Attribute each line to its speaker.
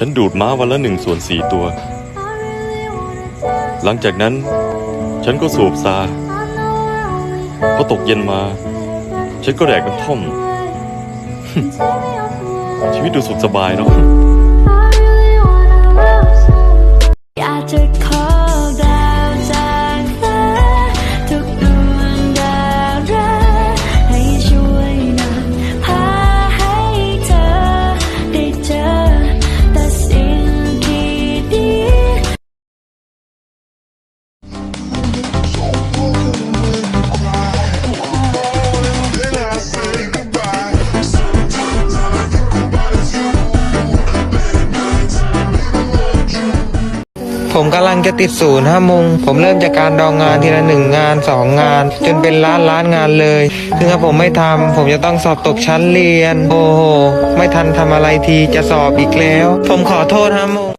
Speaker 1: ฉันดูดม้าวันละหนึ่งส่วนสี่ตัว หลังจากนั้น ฉันก็สูบซาพอตกเย็นมา ฉันก็แดกน้ำท่อม ชีวิตดูสุขสบายเนาะ
Speaker 2: ผมกำลังจะติดศูนย์ห้าโมงผมเริ่มจากการดองงานทีละหนึ่งงานสองงาน จนเป็นล้านล้านงานเลยซึ่งถ้าผมไม่ทำผมจะต้องสอบตกชั้นเรียน โอ้โห ไม่ทันทำอะไรทีจะสอบอีกแล้ว ผมขอโทษห้าโมง